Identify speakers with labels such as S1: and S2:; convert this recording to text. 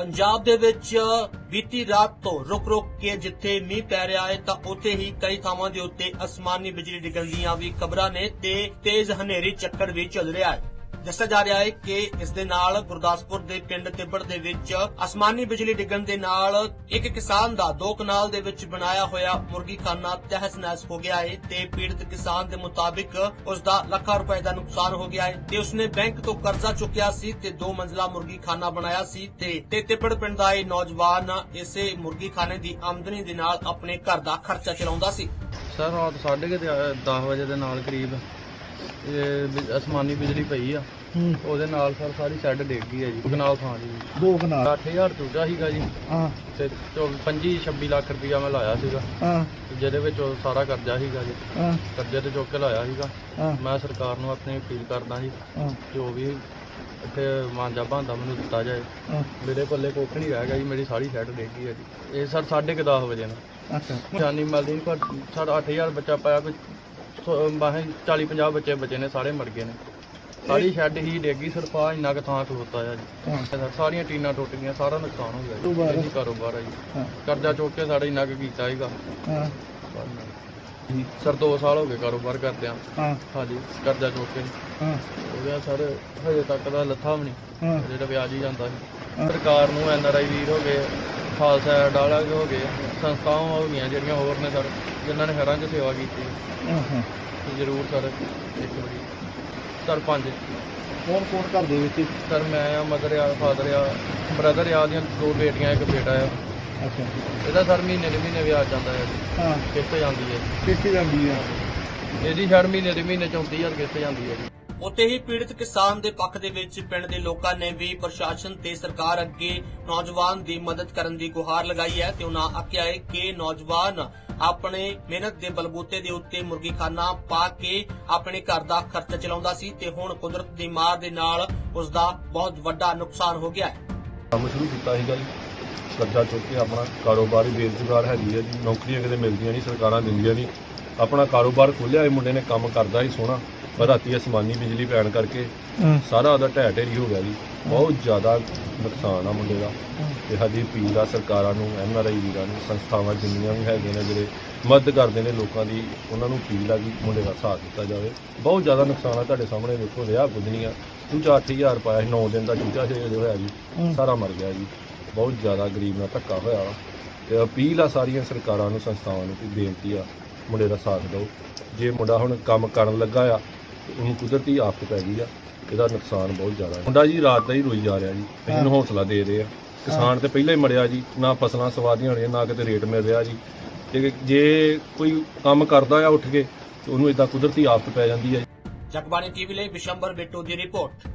S1: ਪੰਜਾਬ ਦੇ ਵਿੱਚ ਬੀਤੀ ਰਾਤ ਤੋਂ ਰੁਕ-ਰੁਕ ਕੇ ਜਿੱਥੇ ਮੀਂਹ ਪੈ ਰਿਹਾ ਹੈ ਤਾਂ ਉੱਥੇ ਹੀ ਕਈ ਥਾਵਾਂ ਦੇ ਉੱਤੇ ਅਸਮਾਨੀ ਬਿਜਲੀ ਡਿੱਗਣ ਦੀਆਂ ਵੀ ਖਬਰਾਂ ਨੇ ਤੇ ਤੇਜ਼ ਹਨੇਰੀ ਚੱਕਰ ਵੀ ਚੱਲ ਰਿਹਾ ਹੈ। ਦੱਸਿਆ ਜਾ ਰਿਹਾ ਹੈ ਕਿ ਇਸ ਦੇ ਨਾਲ ਗੁਰਦਾਸਪੁਰ ਦੇ ਪਿੰਡ ਤਿੱਬੜ ਦੇ ਵਿੱਚ ਅਸਮਾਨੀ ਬਿਜਲੀ ਡਿੱਗਣ ਦੇ ਨਾਲ ਇੱਕ ਕਿਸਾਨ ਦਾ ਦੋ ਕਨਾਲ ਦੇ ਵਿੱਚ ਬਣਾਇਆ ਹੋਇਆ ਮੁਰਗੀ ਤਹਿਸ-ਨਹਿਸ ਹੋ ਗਿਆ ਹੈ ਤੇ ਪੀੜਤ ਕਿਸਾਨ ਦੇ ਮੁਤਾਬਿਕ ਉਸ ਦਾ ਲੱਖਾਂ ਰੁਪਏ ਦਾ ਨੁਕਸਾਨ ਹੋ ਗਿਆ ਹੈ ਤੇ ਉਸਨੇ ਬੈਂਕ ਤੋਂ ਕਰਜ਼ਾ ਚੁੱਕਿਆ ਸੀ ਤੇ ਦੋ ਮੰਜ਼ਲਾ ਮੁਰਗੀ ਖਾਨਾ ਬਣਾਇਆ ਸੀ ਤੇ ਤੇ ਤਿੱਬੜ ਪਿੰਡ ਦਾ ਇਹ ਨੌਜਵਾਨ ਇਸੇ ਮੁਰਗੀ ਖਾਨੇ ਦੀ ਆਮਦਨੀ ਦੇ ਨਾਲ ਆਪਣੇ ਘਰ ਦਾ ਖਰਚਾ ਚਲਾਉਂਦਾ ਸੀ।
S2: ਸਰ, ਰਾਤ ਸਾਢੇ ਕੁ 10 ਵਜੇ ਦੇ ਨਾਲ ਕਰੀਬ ਇਹ ਅਸਮਾਨੀ ਬਿਜਲੀ ਪਈ ਆ।
S3: ਹੂੰ।
S2: ਉਹਦੇ ਨਾਲ ਸਰ ਸਾਰੀ ਸ਼ੈੱਡ ਡਿੱਗ ਗਈ ਹੈ ਜੀ ਕਨਾਲ ਥਾਂ ਜੀ।
S3: ਦੋ ਕਨਾਲ।
S2: 8000 ਚੂਜਾ ਸੀਗਾ ਜੀ।
S3: ਹਾਂ।
S2: ਤੇ 25 26 ਲੱਖ ਰੁਪਇਆ ਮੈਂ ਲਾਇਆ ਸੀਗਾ।
S3: ਹਾਂ।
S2: ਜਿਹਦੇ ਵਿੱਚ ਉਹ ਸਾਰਾ ਕਰਜ਼ਾ ਸੀਗਾ ਜੀ।
S3: ਹਾਂ।
S2: ਕਰਜ਼ੇ ਤੇ ਚੁੱਕ ਕੇ ਲਾਇਆ ਸੀਗਾ। ਮੈਂ ਸਰਕਾਰ ਨੂੰ ਆਪਣੀ ਅਪੀਲ ਕਰਦਾ ਜੀ
S3: ਹਾਂ।
S2: ਜੋ ਵੀ ਇੱਥੇ ਮਾਂਜਾ ਭਾਂਦਾ ਮੈਨੂੰ ਦਿੱਤਾ ਜਾਏ।
S3: ਮੇਰੇ
S2: ਪੱਲੇ ਕੁੱਖ ਨਹੀਂ ਰਹਿ ਗਿਆ ਜੀ ਮੇਰੀ ਸਾਰੀ ਸ਼ੈੱਡ ਡਿੱਗ ਗਈ ਹੈ ਜੀ। ਇਹ ਸਰ 10:30 ਵਜੇ ਨਾਲ
S3: ਅੱਛਾ।
S2: ਜਾਨੀ ਮਿਲਦੀ ਨਹੀਂ ਪਰ ਸਾਡਾ 8000 ਬੱਚਾ ਪਾਇਆ ਕੋਈ ਬਾਹਰ 40 50 ਬੱਚੇ ਬਚੇ ਨੇ ਸਾਰੇ ਮਰ ਗਏ ਨੇ। ਸਾਰੀ ਸ਼ੈੱਡ ਹੀ ਡੇਗੀ ਸਰਪਾ ਇੰਨਾ ਕੁ ਥਾਂ ਖਲੋਤਾ ਆ ਜੀ। ਸਾਰੀਆਂ ਟੀਨਾਂ ਟੁੱਟ ਗਈਆਂ ਸਾਰਾ ਨੁਕਸਾਨ ਹੋ ਗਿਆ। ਜੀ। ਇਹੀ ਕਾਰੋਬਾਰ ਆ ਜੀ। ਕਰਜ਼ਾ ਚੁੱਕ ਕੇ ਸਾਡਾ ਇੰਨਾ ਕੁ ਕੀਤਾ ਹੈਗਾ
S3: ਹਾਂ।
S2: ਸਰ 2 ਸਾਲ ਹੋ ਗਏ ਕਾਰੋਬਾਰ ਕਰਦਿਆਂ।
S3: ਹਾਂ।
S2: ਹਾਂਜੀ ਕਰਜ਼ਾ ਚੁੱਕ ਕੇ।
S3: ਹਾਂ।
S2: ਹੋ ਗਿਆ ਸਰ ਹਜੇ ਤੱਕ ਦਾ ਲੱਥਾ ਵੀ ਨਹੀਂ। ਜਿਹੜਾ ਵਿਆਜ ਹੀ ਜਾਂਦਾ ਸੀ। ਸਰਕਾਰ ਨੂੰ ਐਨ ਆਰ ਆਈ ਵੀਰ ਹੋ ਗਏ ਖਾਲਸਾ ਡਾਲਾ ਹੋ ਗਏ ਸੰਸਥਾਵਾਂ ਹੋ ਗਈਆਂ ਜਿਹੜੀਆਂ ਹੋਰ ਨੇ ਸਰ ਜਿਨ੍ਹਾਂ ਨੇ ਘਰਾਂ 'ਚ ਸੇਵਾ ਕੀਤੀ।
S3: ਹਾਂ ਹਾਂ
S2: ਤੇ ਜ਼ਰੂਰ ਸਰ ਇੱਕ ਵਾਰੀ। ਸਰ ਪੰਜ।
S3: ਕੌਣ ਕੌਣ ਘਰ ਦੇ ਵਿੱਚ?
S2: ਸਰ ਮੈਂ ਆ ਮਦਰ ਆ ਫਾਦਰ ਆ ਬ੍ਰਦਰ ਆ ਦੀਆਂ ਦੋ ਬੇਟੀਆਂ ਇੱਕ ਬੇਟਾ ਆ।
S3: ਅੱਛਾ।
S2: ਇਹਦਾ ਸਰ ਮਹੀਨੇ ਦੇ ਮਹੀਨੇ ਵਿਆਜ ਜਾਂਦਾ ਹੈ। ਜੀ
S3: ਹਾਂ।
S2: ਕਿਸ਼ਤ ਜਾਂਦੀ ਹੈ।
S3: ਕਿੱਥੇ ਜਾਂਦੀ ਆ
S2: ਇਹਦੀ ਛੜ ਮਹੀਨੇ ਦੇ ਮਹੀਨੇ 34000 ਕਿਸ਼ਤ ਜਾਂਦੀ ਹੈ ਜੀ।
S1: ਉੱਥੇ ਹੀ ਪੀੜਤ ਕਿਸਾਨ ਦੇ ਪੱਖ ਦੇ ਵਿੱਚ ਪਿੰਡ ਦੇ ਲੋਕਾਂ ਨੇ ਵੀ ਪ੍ਰਸ਼ਾਸਨ ਤੇ ਸਰਕਾਰ ਅੱਗੇ ਨੌਜਵਾਨ ਦੀ ਮਦਦ ਕਰਨ ਦੀ ਗੁਹਾਰ ਲਗਾਈ ਹੈ ਤੇ ਉਹਨਾਂ ਆਖਿਆ ਹੈ ਕਿ ਨੌਜਵਾਨ ਆਪਣੇ ਮਿਹਨਤ ਦੇ ਬਲਬੂਤੇ ਦੇ ਉੱਤੇ ਮੁਰਗੀਖਾਨਾ ਪਾ ਕੇ ਆਪਣੇ ਘਰ ਦਾ ਖਰਚਾ ਚਲਾਉਂਦਾ ਸੀ ਤੇ ਹੁਣ ਕੁਦਰਤ ਦੀ ਮਾਰ ਦੇ ਨਾਲ ਉਸ ਦਾ ਬਹੁਤ ਵੱਡਾ ਨੁਕਸਾਨ ਹੋ ਗਿਆ ਹੈ।
S4: ਕੰਮ ਸ਼ੁਰੂ ਕੀਤਾ ਸੀਗਾ ਜੀ। ਕਰਜ਼ਾ ਚੁੱਕ ਕੇ ਆਪਣਾ ਕਾਰੋਬਾਰ ਹੀ ਬੇਰੁਜ਼ਗਾਰ ਹੈਗੀ ਹੈ ਜੀ। ਨੌਕਰੀਆਂ ਕਿਤੇ ਮਿਲਦੀਆਂ ਨਹੀਂ, ਸਰਕਾਰਾਂ ਦਿੰਦੀਆਂ ਨਹੀਂ। ਆਪਣਾ ਕਾਰੋਬਾਰ ਖੋਲ੍ਹਿਆ ਇਹ ਮੁੰਡੇ ਨੇ ਕੰਮ ਕਰਦਾ ਹੀ ਸੋਹਣਾ। ਪਰ ਰਾਤੀ ਅਸਮਾਨੀ ਬਿਜਲੀ ਪੈਣ ਕਰਕੇ ਸਾਰਾ ਉਹਦਾ ਢਹਿ ਢੇਰੀ ਹੋ ਗਿਆ ਜੀ। ਬਹੁਤ ਜ਼ਿਆਦਾ ਨੁਕਸਾਨ ਆ ਮੁੰਡੇ ਦਾ। ਤੇ ਸਾਡੀ ਅਪੀਲ ਆ ਸਰਕਾਰਾਂ ਨੂੰ ਐਨ ਆਰ ਆਈ ਵੀਰਾਂ ਨੂੰ ਸੰਸਥਾਵਾਂ ਜਿੰਨੀਆਂ ਵੀ ਹੈਗੇ ਨੇ ਜਿਹੜੇ ਮਦਦ ਕਰਦੇ ਨੇ ਲੋਕਾਂ ਦੀ ਉਹਨਾਂ ਨੂੰ ਅਪੀਲ ਆ ਕਿ ਮੁੰਡੇ ਦਾ ਸਾਥ ਦਿੱਤਾ ਜਾਵੇ। ਬਹੁਤ ਜ਼ਿਆਦਾ ਨੁਕਸਾਨ ਆ ਤੁਹਾਡੇ ਸਾਹਮਣੇ ਵੇਖੋ ਰਿਹਾ ਕੁਝ ਨਹੀਂ ਆ। ਚੂਚਾ 8000 ਪਾਇਆ ਸੀ 9 ਦਿਨ ਦਾ ਚੂਚਾ ਸੀ ਜੋ ਹੋਇਆ ਜੀ ਸਾਰਾ ਮਰ ਗਿਆ ਜੀ। ਬਹੁਤ ਜ਼ਿਆਦਾ ਗਰੀਬ ਨਾਲ ਧੱਕਾ ਹੋਇਆ ਵਾ। ਤੇ ਅਪੀਲ ਆ ਸਾਰੀਆਂ ਸਰਕਾਰਾਂ ਨੂੰ ਸੰਸਥਾਵਾਂ ਨੂੰ ਕਿ ਬੇਨਤੀ ਆ ਮੁੰਡੇ ਦਾ ਸਾਥ ਦਿਓ। ਜੇ ਮੁੰਡਾ ਹੁਣ ਕੰਮ ਕਰਨ ਲੱਗਾ ਆ ਤੇ ਉਹਨੂੰ ਕੁਦਰਤੀ ਆਫਤ ਪੈ ਗਈ ਆ ਇਹਦਾ ਨੁਕਸਾਨ ਬਹੁਤ ਜ਼ਿਆਦਾ ਹੈ। ਮੁੰਡਾ ਜੀ ਰਾਤ ਦਾ ਹੀ ਰੋਈ ਜਾ ਰਿਹਾ ਜੀ। ਅਸੀਂ ਇਹਨੂੰ ਹੌਸਲਾ ਦੇ ਰਹੇ ਆ। ਕਿਸਾਨ ਤੇ ਪਹਿਲਾਂ ਹੀ ਮਰਿਆ ਜੀ ਨਾ ਫਸਲਾਂ ਸਵਾਦੀਆਂ ਹੋਣੀਆਂ ਨਾ ਕਿਤੇ ਰੇਟ ਮਿਲ ਰਿਹਾ ਜੀ। ਤੇ ਜੇ ਕੋਈ ਕੰਮ ਕਰਦਾ ਆ ਉੱਠ ਕੇ ਤੇ ਉਹਨੂੰ ਇਦਾਂ ਕੁਦਰਤੀ ਆਫਤ ਪੈ ਜਾਂਦੀ ਹੈ
S1: ਜਗਬਾਣੀ ਟੀਵੀ ਲਈ ਵਿਸ਼ੰਬਰ ਬਿੱਟੂ ਦੀ ਰਿਪੋਰਟ।